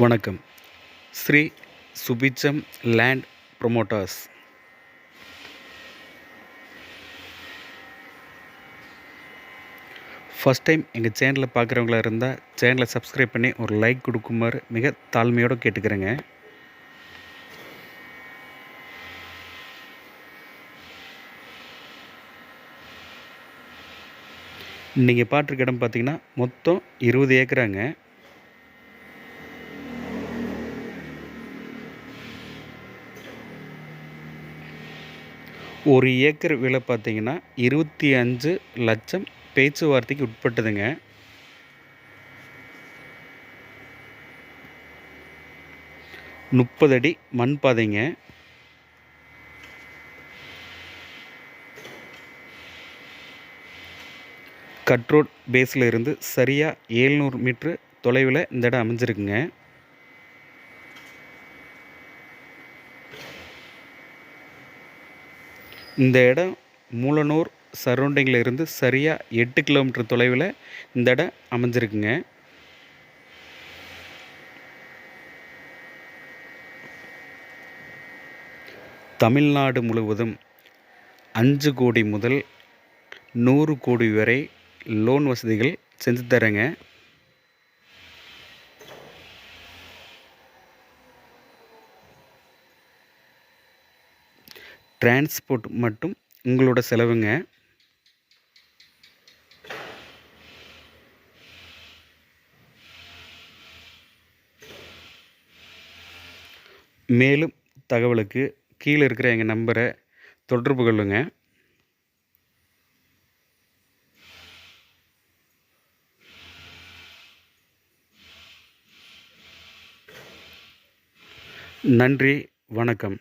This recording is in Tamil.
வணக்கம். Sri Subicham land promoters. First time எங்கள் சேனலை பார்க்குறவங்களா இருந்தால் சேனலை சப்ஸ்கிரைப் பண்ணி ஒரு லைக் கொடுக்குமாறு மிக தாழ்மையோடு கேட்டுக்கிறேங்க. நீங்கள் பார்த்துருக்க இடம் பார்த்தீங்கன்னா மொத்தம் இருபது ஏக்கராங்க. ஒரு ஏக்கர் விலை பார்த்தீங்கன்னா இருபத்தி அஞ்சு லட்சம் பேச்சுவார்த்தைக்கு உட்பட்டதுங்க. முப்பது அடி மண் பாதைங்க. கட்ரோட் பேஸில் இருந்து சரியாக ஏழ்நூறு மீட்ரு தொலைவில் இந்த இடம் அமைஞ்சிருக்குங்க. இந்த இடம் மூலனூர் சரௌண்டிங்கில் இருந்து சரியாக எட்டு கிலோமீட்டர் தொலைவில் இந்த இடம் அமைஞ்சிருக்குங்க. தமிழ்நாடு முழுவதும் அஞ்சு கோடி முதல் நூறு கோடி வரை லோன் வசதிகள் செஞ்சு தரேங்க. டிரான்ஸ்போர்ட் மட்டும் உங்களோட செலவுங்க. மேலும் தகவலுக்கு கீழே இருக்கிற எங்கள் நம்பரை தொடர்பு கொள்ளுங்க. நன்றி வணக்கம்.